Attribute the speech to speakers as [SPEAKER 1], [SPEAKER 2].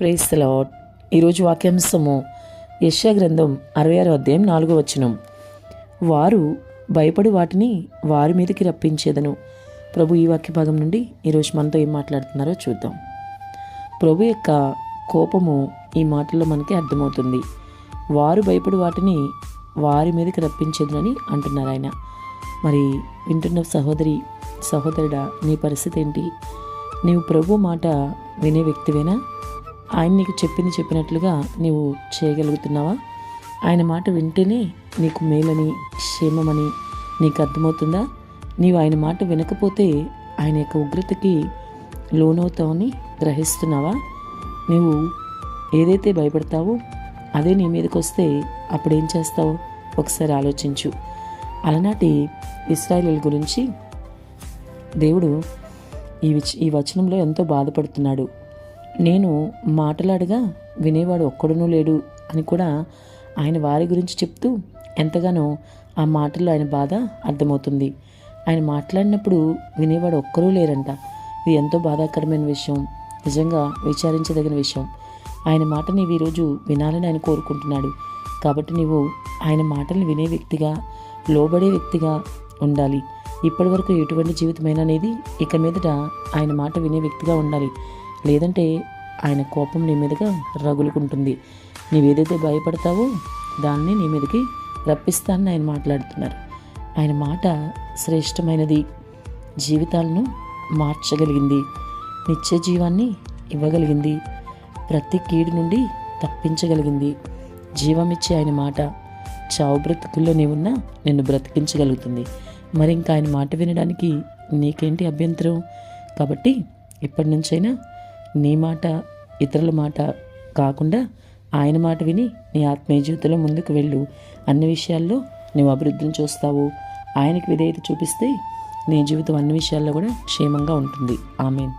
[SPEAKER 1] Praise lord ఈరోజు వాక్యాంశము యశ్యా గ్రంథం అరవై ఆరు అధ్యాయం నాలుగో వచనం. వారు భయపడి వాటిని వారి మీదకి రప్పించేదను. ప్రభు ఈ వాక్య భాగం నుండి ఈరోజు మనతో ఏం మాట్లాడుతున్నారో చూద్దాం. ప్రభు యొక్క కోపము ఈ మాటల్లో మనకి అర్థమవుతుంది. వారు భయపడి వాటిని వారి మీదకి రప్పించేదనని అంటున్నారు ఆయన. మరి వింటున్న సహోదరి సహోదరుడా నీ పరిస్థితి ఏంటి? నీవు ప్రభు మాట వినే వ్యక్తివేనా? ఆయన నీకు చెప్పింది చెప్పినట్లుగా నీవు చేయగలుగుతున్నావా? ఆయన మాట వింటేనే నీకు మేలని క్షేమమని నీకు అర్థమవుతుందా? నీవు ఆయన మాట వినకపోతే ఆయన యొక్క ఉగ్రతకి లోనవుతావని గ్రహిస్తున్నావా? నువ్వు ఏదైతే భయపడతావో అదే నీ మీదకి వస్తే అప్పుడు ఏం చేస్తావు? ఒకసారి ఆలోచించు. అలనాటి ఇస్రాయలీల గురించి దేవుడు ఈ ఈ వచనంలో ఎంతో బాధపడుతున్నాడు. నేను మాటలాడగా వినేవాడు ఒక్కడునూ లేడు అని కూడా ఆయన వారి గురించి చెప్తూ ఎంతగానో ఆ మాటల్లో ఆయన బాధ అర్థమవుతుంది. ఆయన మాట్లాడినప్పుడు వినేవాడు ఒక్కరూ లేరంట. ఇది ఎంతో బాధాకరమైన విషయం. నిజంగా విచారించదగిన విషయం. ఆయన మాట నీవు ఈరోజు వినాలని ఆయన కోరుకుంటున్నాడు. కాబట్టి నీవు ఆయన మాటలు వినే వ్యక్తిగా లోబడే వ్యక్తిగా ఉండాలి. ఇప్పటివరకు ఎటువంటి జీవితమైన అనేది ఇక మీదట ఆయన మాట వినే వ్యక్తిగా ఉండాలి. లేదంటే ఆయన కోపం నీ మీదుగా రగులుకుంటుంది. నీవేదైతే భయపడతావో దాన్ని నీ మీదకి రప్పిస్తానని ఆయన మాట్లాడుతున్నారు. ఆయన మాట శ్రేష్టమైనది. జీవితాలను మార్చగలిగింది. నిత్య జీవాన్ని ఇవ్వగలిగింది. ప్రతి కీడు నుండి తప్పించగలిగింది. జీవమిచ్చే ఆయన మాట చావు బ్రతుకుల్లో నీవున్నా నిన్ను బ్రతికించగలుగుతుంది. మరి ఇంకా ఆయన మాట వినడానికి నీకేంటి అభ్యంతరం? కాబట్టి ఇప్పటి నుంచైనా నీ మాట ఇతరుల మాట కాకుండా ఆయన మాట విని నీ ఆత్మీయ జీవితంలో ముందుకు వెళ్ళు. అన్ని విషయాల్లో నువ్వు అభివృద్ధిని చూస్తావు. ఆయనకి విధేయత చూపిస్తే నీ జీవితం అన్ని విషయాల్లో కూడా క్షేమంగా ఉంటుంది. ఆమెన్.